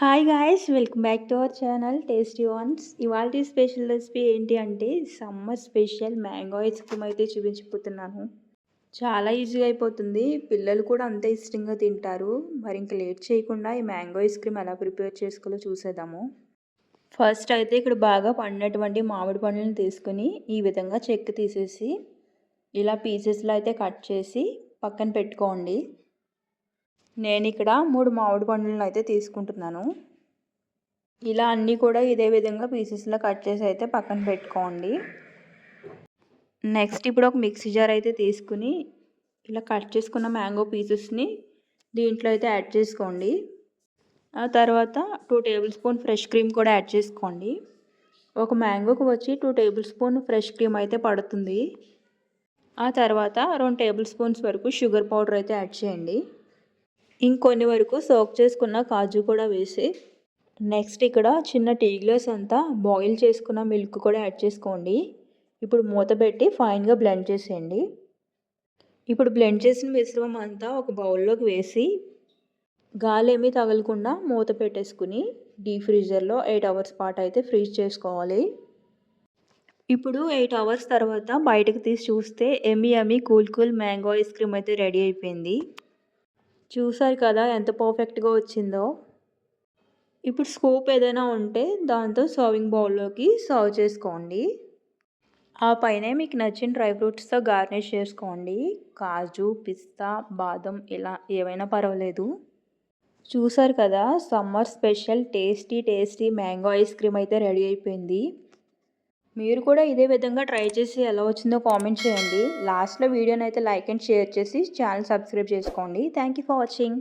Hi guys welcome back to our channel tasty ones ఇవాళ special recipe ఏంటి అంటే summer special mango ice cream అయితే చూపించిపోతున్నాను చాలా ఈజీగా అయిపోతుంది. పిల్లలు కూడా అంతే ఇష్టంగా తింటారు. మరి ఇంకా లేట్ చేయకుండా ఈ మ్యాంగో ఐస్ క్రీమ్ ఎలా ప్రిపేర్ చేసుకోవాలో చూసేద్దాము. ఫస్ట్ అయితే ఇక్కడ బాగా పండినటువంటి మామిడి పండ్లను తీసుకుని ఈ విధంగా చెక్కు తీసేసి ఇలా పీసెస్లో అయితే కట్ చేసి పక్కన పెట్టుకోండి. నేను ఇక్కడ మూడు మామిడి పండ్లను అయితే తీసుకుంటున్నాను. ఇలా అన్నీ కూడా ఇదే విధంగా పీసెస్లో కట్ చేసి అయితే పక్కన పెట్టుకోండి. నెక్స్ట్ ఇప్పుడు ఒక మిక్సీ జార్ అయితే తీసుకుని ఇలా కట్ చేసుకున్న మ్యాంగో పీసెస్ని దీంట్లో అయితే యాడ్ చేసుకోండి. ఆ తర్వాత two table spoon fresh cream కూడా యాడ్ చేసుకోండి. ఒక మ్యాంగోకి వచ్చి two table spoon fresh cream అయితే పడుతుంది. ఆ తర్వాత రెండు టేబుల్ స్పూన్స్ వరకు షుగర్ పౌడర్ అయితే యాడ్ చేయండి. ఇంకొన్ని వరకు సోక్ చేసుకున్న కాజు కూడా వేసి నెక్స్ట్ ఇక్కడ చిన్న టీ గ్లాస్ అంతా బాయిల్ చేసుకున్న మిల్క్ కూడా యాడ్ చేసుకోండి. ఇప్పుడు మూత పెట్టి ఫైన్గా బ్లెండ్ చేసేయండి. ఇప్పుడు బ్లెండ్ చేసిన మిశ్రమం అంతా ఒక బౌల్లోకి వేసి గాలి ఏమీ తగలకుండా మూత పెట్టేసుకుని డీ ఫ్రీజర్లో ఎయిట్ అవర్స్ పాటు అయితే ఫ్రీజ్ చేసుకోవాలి. ఇప్పుడు ఎయిట్ అవర్స్ తర్వాత బయటకు తీసి చూస్తే yummy yummy cool cool mango ice cream అయితే రెడీ అయిపోయింది. చూసారు కదా ఎంత పర్ఫెక్ట్గా వచ్చిందో. ఇప్పుడు స్కోప్ ఏదైనా ఉంటే దాంతో సర్వింగ్ బౌల్లోకి సర్వ్ చేసుకోండి. ఆ పైన మీకు నచ్చిన డ్రై ఫ్రూట్స్తో గార్నిష్ చేసుకోండి. కాజు పిస్తా బాదం ఇలా ఏవైనా పర్వాలేదు. చూసారు కదా summer special tasty tasty mango ice cream అయితే రెడీ అయిపోయింది. మీరు కూడా ఇదే విధంగా ట్రై చేసి ఎలా వచ్చిందో కామెంట్ చేయండి. లాస్ట్లో వీడియోని అయితే లైక్ అండ్ షేర్ చేసి ఛానల్ సబ్స్క్రైబ్ చేసుకోండి. Thank for watching